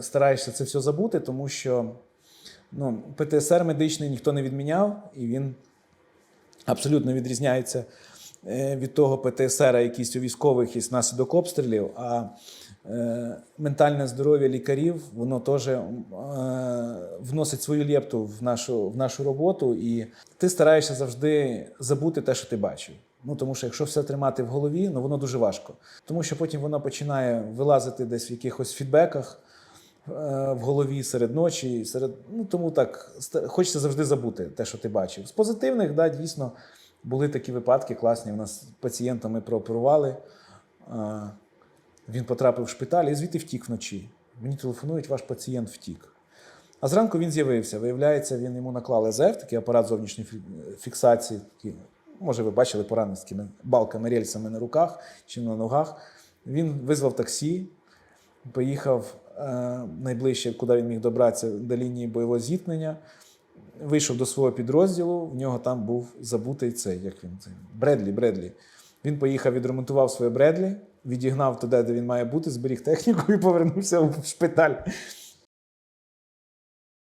Стараєшся це все забути, тому що ну, ПТСР медичний ніхто не відміняв, і він абсолютно відрізняється е, від того ПТСР, якийсь у військових є наслідок обстрілів. А е, ментальне здоров'я лікарів воно теж е, вносить свою лепту в нашу, в нашу роботу, і ти стараєшся завжди забути те, що ти бачив. Ну тому що якщо все тримати в голові, ну воно дуже важко. Тому що потім воно починає вилазити десь в якихось фідбеках в голові серед ночі, серед ну тому так хочеться завжди забути те, що ти бачив. З позитивних, да, дійсно були такі випадки класні. У нас пацієнта ми прооперували. е, Він потрапив в шпиталь і звідти втік вночі. Мені телефонують, ваш пацієнт втік. А зранку він з'явився. Виявляється, він йому наклали ЗЕФ, такий апарат зовнішньої фіксації. Такий, може, ви бачили поранений з такими балками, рельсами на руках чи на ногах. Він визвав таксі, поїхав е, найближче, куди він міг добратися, до лінії бойового зіткнення. Вийшов до свого підрозділу, в нього там був забутий цей, як він це, Бредлі, Бредлі. Він поїхав, відремонтував своє Бредлі, відігнав туди, де він має бути, зберіг техніку і повернувся в шпиталь.